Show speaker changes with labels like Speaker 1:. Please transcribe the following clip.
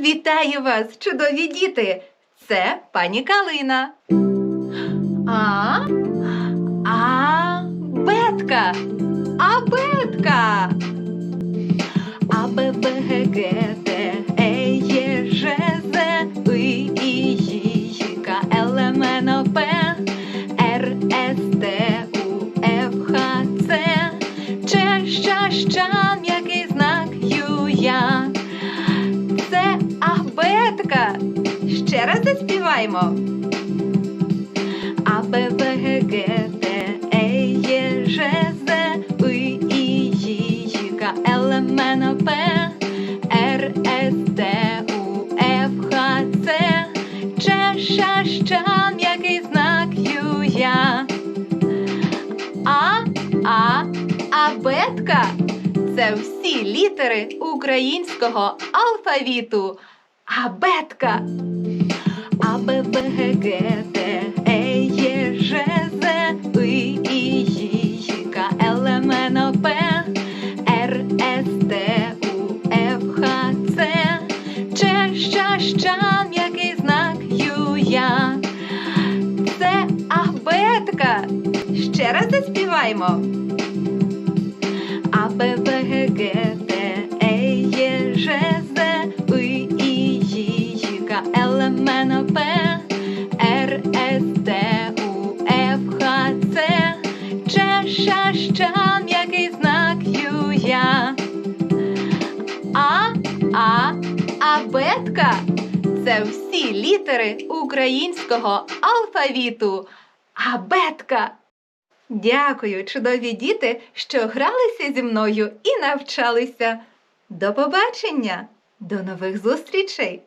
Speaker 1: Вітаю вас, чудові діти! Це пані Калина. А? А бетка. А бетка. А Б В Г Г Д Е Є Ж З И І Й К Л М Н О П абетка. Ще раз заспіваємо. А Б В Г Г Д Е Є Ж З И І Й К Л М Н П Р С Т У Ф Х Ц Ч Щ Щ м'який знак Ю Я. А А абетка це всі літери українського алфавіту. Абетка. А Б В Г Г Д Е Є Ж З И І Й К Л М Н П Р С Т У Ф Х Ц Ч Щ Щ м'який знак Ю Я. Це абетка. Ще раз заспіваємо. А Б П Р С Т У Ф Х м'який знак Ю Я. А А абетка це всі літери українського алфавіту. Абетка. Дякую, чудові діти, що гралися зі мною і навчалися. До побачення! До нових зустрічей!